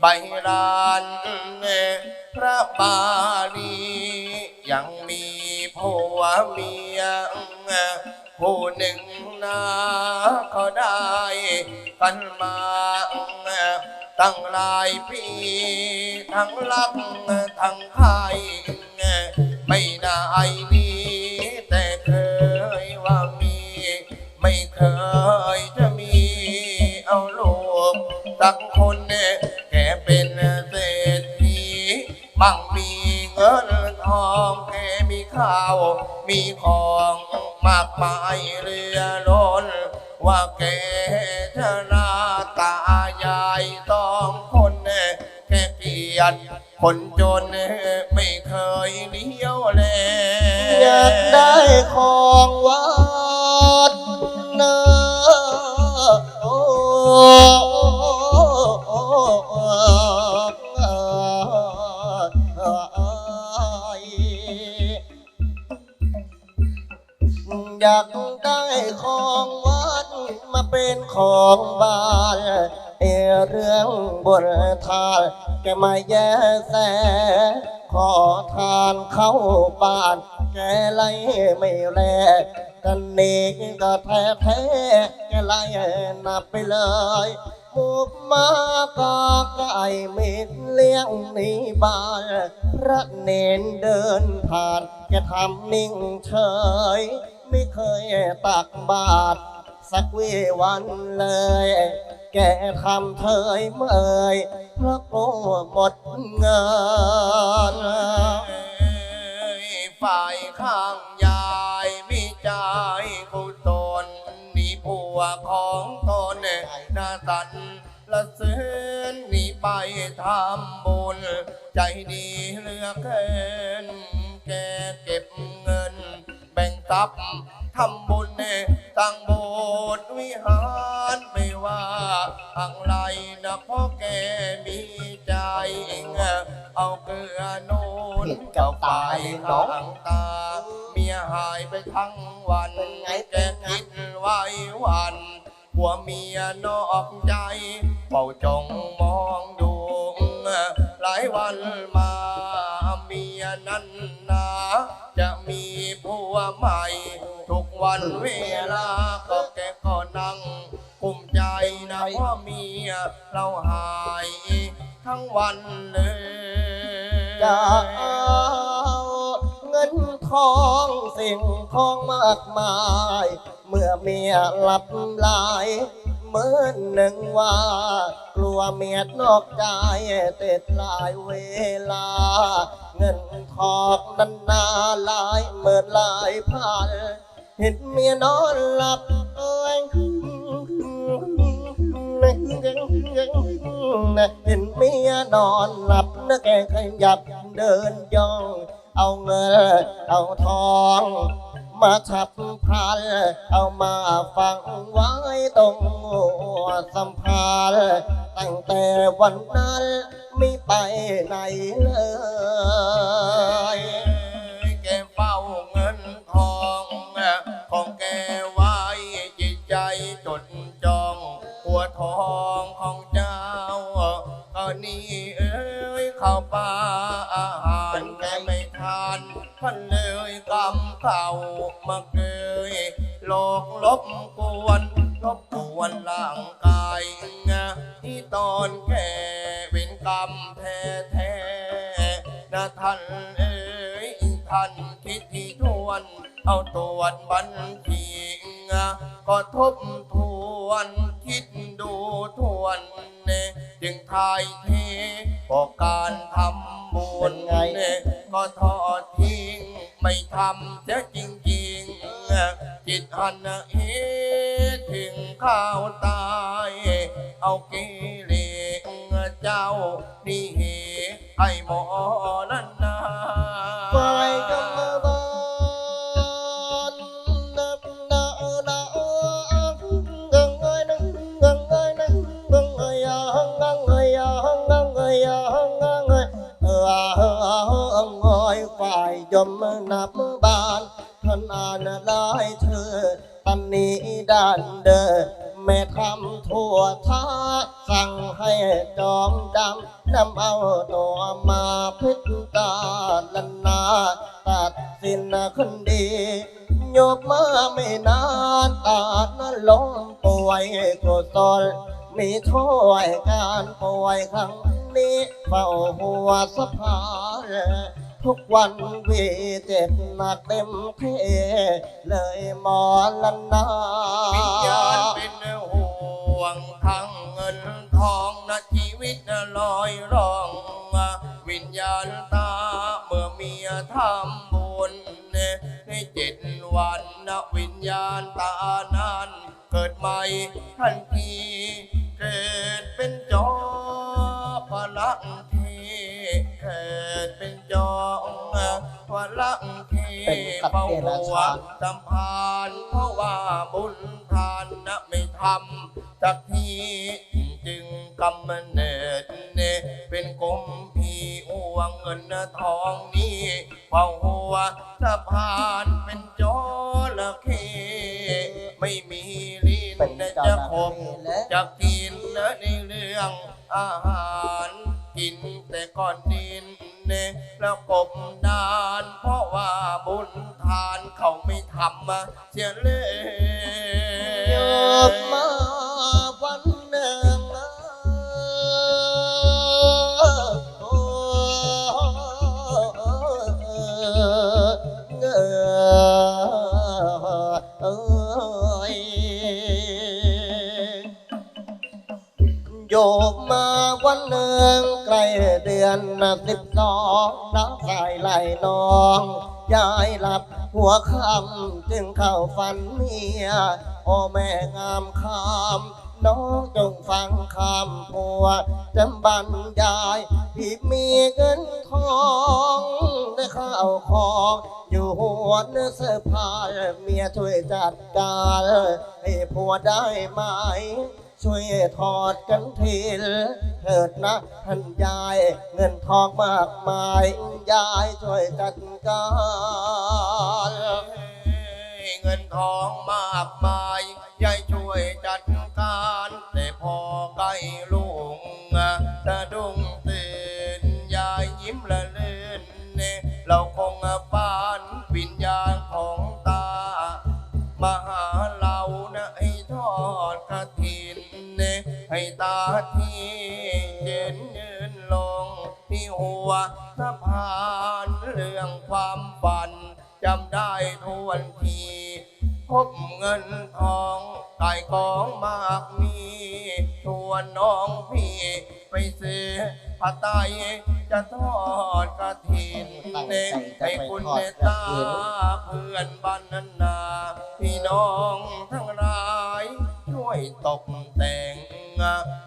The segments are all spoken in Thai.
ใบรานพระบาลียังมีผัวเมียผู้หนึ่งนะเขาได้กันมาตั้งหลายปีทั้งรักทั้งใครไม่ได้ ข้าว มีของมากมายเรือล้น ว่าแกชนะตายายสองคนเนี่เกียดคนจนไม่เคยเลี้ยวแลอยากได้ของวานนะโอ้ มาแย่แส ขอทานเข้าบ้าน แกไล่ไม่แลกันเนกก็แท้แท้แกไล่นับไปเลยหมูมากาไก่เม็ดเลี้ยงในบ้านพระเนนเดินผ่านแกทำนิ่งเฉย ไม่เคยตักบาตรสักวีวันเลย แกทำเถยเมยเพราะกลัวหมดเงินฝ่ายข้างยายมีใจกุศลนี่ผัวของตนนาตันละเสืนนี่ไปทำบุญ ใจดีเลือเกินแกเก็บเงิน แบ่งทรัพย์ทำบุญตั้งโบสถ์วิหาร ไม่ว่าอะไรนะพราะแกมีใจเอาเกลือนูนเอาไฟข้างตา เมียหายไปทั้งวันไงแกคิดไว้วันหัวเมียนอกใจเฝ้าจ้องมองดูหลายวันมาเมียนั้นนาจะมีผัวใหม่ ทุกวันเวลาก็ นะว่าเมียเราหายทั้งวันเลยจะเอาเงินทองสิ่งของมากมาย เมื่อเมียหลับไหลเหมื่อนหนึ่งว่า กลัวเมียนอกใจติดหลายเวลา เงินทองนันนาหลายหมื่นหลายพันเห็นเมียนอนหลับเอ้ย เห็นเมียนอนหลับนะแกขยับเดินย่อง เอาเงินเอาทอง มาฉับพลันเอามาฝังไว้ตรงหัวสัมภารตั้งแต่วันนั้นไม่ไปไหนเลย ตอนแก่เป็นกรรมแท้แท้ๆนะท่านเอ้ยท่านคิดที่ทวน เอาตรวจบัญชีก็ทบทวนคิดดูทวนเนจึงทายเทพอการทำบุญเนก็ทอดทิ้งไม่ทำเสียจริงจิตหันเห ถึงข้าวตาย เอากิเลสเจ้า นี่เหให้หมอนั่นนาไฟกำบานนับนานากังเอ้านเธอตันนี้ด้านเดินแม่ทำทั่วท้าสั่งให้จอมดำนำเอาตัวมาพิจารณาตัดสินคนดีโยบมาไม่นานตาดนั้นล้มป่วยกุศลมีถ้วยการป่วยครั้งนี้เฝ้าหัวสะพาน ทุกวันวีเจ็บหนักเต็มเทเลยหมอลันนาวิญญาณเป็นห่วงทั้งเงินทองนะชีวิตนะลอยร่อง วิญญาณตาเมื่อเมียทำบุญในเจ็ดวันนะวิญญาณตานั้น เกิดใหม่ทันที เป็นสัพาชาสัมพันเพราะว่าบุญทานนะไม่ทำสักทีจึงกำเนิดเนเป็นกลมพีอ้วงเงินทองนี้เฝ้าหัวสะพานเป็นจระเข้ไม่มีลิ้นจะคเข้มจะกินนะในเรื่องอาหาร กินแต่ก่อนดิน เนแล้วกบดาน เพราะว่าบุญทานเขาไม่ทำมาเสียเลยยบมา เดือนสิบสองน้ำสายไหลนองยายหลับหัวค่ำจึงเข้าฝันเมีย โอแม่งามคำน้องจงฟังคำผัวจำบรรยายพี่มีเงินทองได้ข้าวของ อยู่หัวเนื้อเสื้อผ้าเมียช่วยจัดการให้ผัวได้ไหม ช่วยถอดกันทีเถิดนะท่านยาย เงินทองมากมาย ยายช่วยจัดการเงินทองมากมายยายช่วยจัดการ แต่พอใกล้ล ที่หัวสะพานเรื่องความฝันจำได้ทวนทีพบเงินทองไก่กองมากมีชวนน้องพี่ไปซื้อผ้าไตรจะทอดกระถินเนให้คุณเนตาเพื่อนบ้านนันา พี่น้องทั้งหลาย ช่วยตกแต่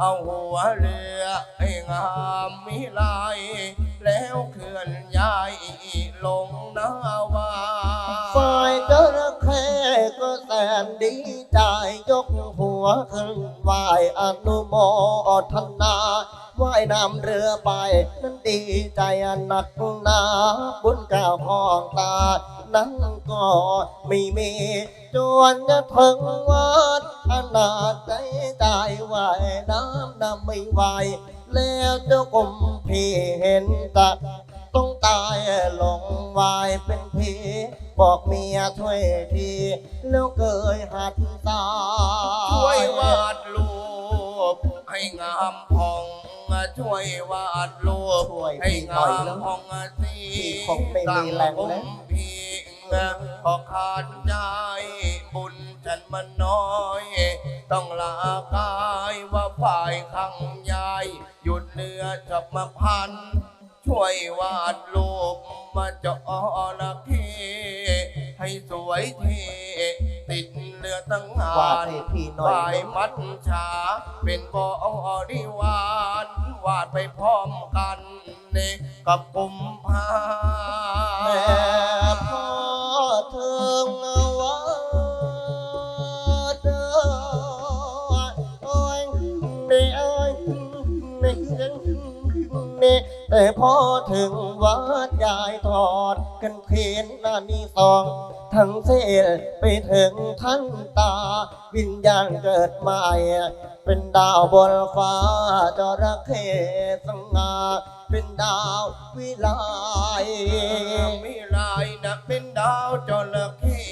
เอาหัวเรือให้งามมิลายแล้วเคลื่อนย้ายลงนาวาฝ่ายจระเข้ก็แสนดีใจยกหัวขึ้นไหวอนุโมทนาว่ายน้ำเรือไป นั้นดีใจนักนาบุญกล่าวห้องตา นั้นก็ไม่มีจวนจะถึงวัดอนาจใจใจว่ายน้ำน้ำไม่ไหวแล้วเจ้ากรมพี่เห็นตะต้องตายลงวายเป็นผีบอกเมียช่วยทีแล้วเกยหัดตาช่วยวาดรูปให้งามพองช่วยวาดรูปช่วยให้พี่หน่งาอยมแล้วพองสีพี่คงไม่มีแรงแล้วพี่ พอขาดใจบุญฉันมันน้อย ต้องลากายว่าฝ่ายข้างยายหยุดเรือจับมาพัน ช่วยวาดรูปมาเจาะละเข้ให้สวยเทติดเรือตั้งหาวาดนให้พี่หน่อยฝ่ายมัดฉา เป็นบ่อริวารวาดไปพร้อมกันเนกับกลุ่มพาแม่พ่อ เธอว่าเดโอ้ยเดโอ้ยเดแต่พอถึงวัดยายทอดกันเขียนนานีสอง ทั้งเส้นไปถึงท่านตาวิญญาณเกิดใหม่ เป็นดาวบนฟ้าจระเข้สง่าเป็นดาววิไลมีลนะเป็นดาวจระเข้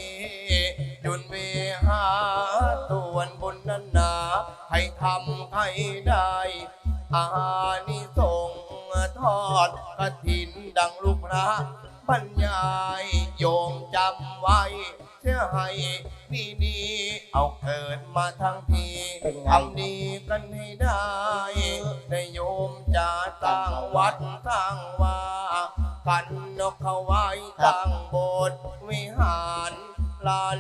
จุนเวหาส่วนบุญนั้นนาให้ทำให้ได้อานิสงส์ทอดกระถินดังลูกพระ รรยายโยมจำไว้ เชื่อให้นี่นี่เอาเกิดมาทั้งทีเป็นไง ทำดีกันให้ได้ในโยมจะตั้งวัดตั้งว่ากันนกเขาไว้ตั้งโบสถ์วิหารลาน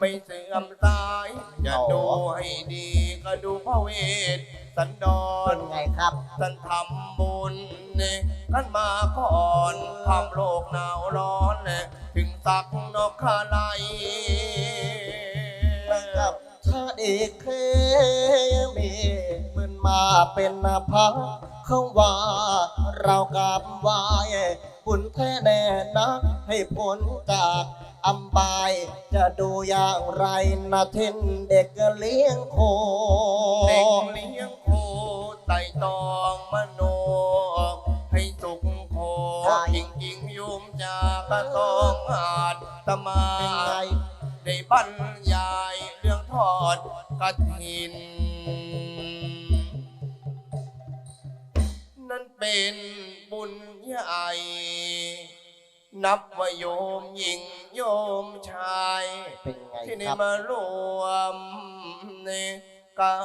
ไม่เสื่อมตายจะดูให้ดีก็ดูพระเวทสันดเป็รนไงครับท่านทำบุญเนี่ยกันมาก่อนทำโลกหนาวร้อนเนี่ยถึงตักนกขาไลกับถ้าเอกเคมีมันมาเป็นพักเขาว่าเรากับวาย บุญแท้แน่นักให้ผลจากอัมบาย จะดูอย่างไรนะเทนเด็กเลี้ยงโค เด็กเลี้ยงโคไต่ตองมโน ให้สุขโคใช่ จริงจริงๆยุมจากระตองอาจตมา เป็นไง ได้บรรยายเรื่องทอดกระถินนั่น โยมหญิงโยมชายเป็นไงที่คได้รับมารวมในกา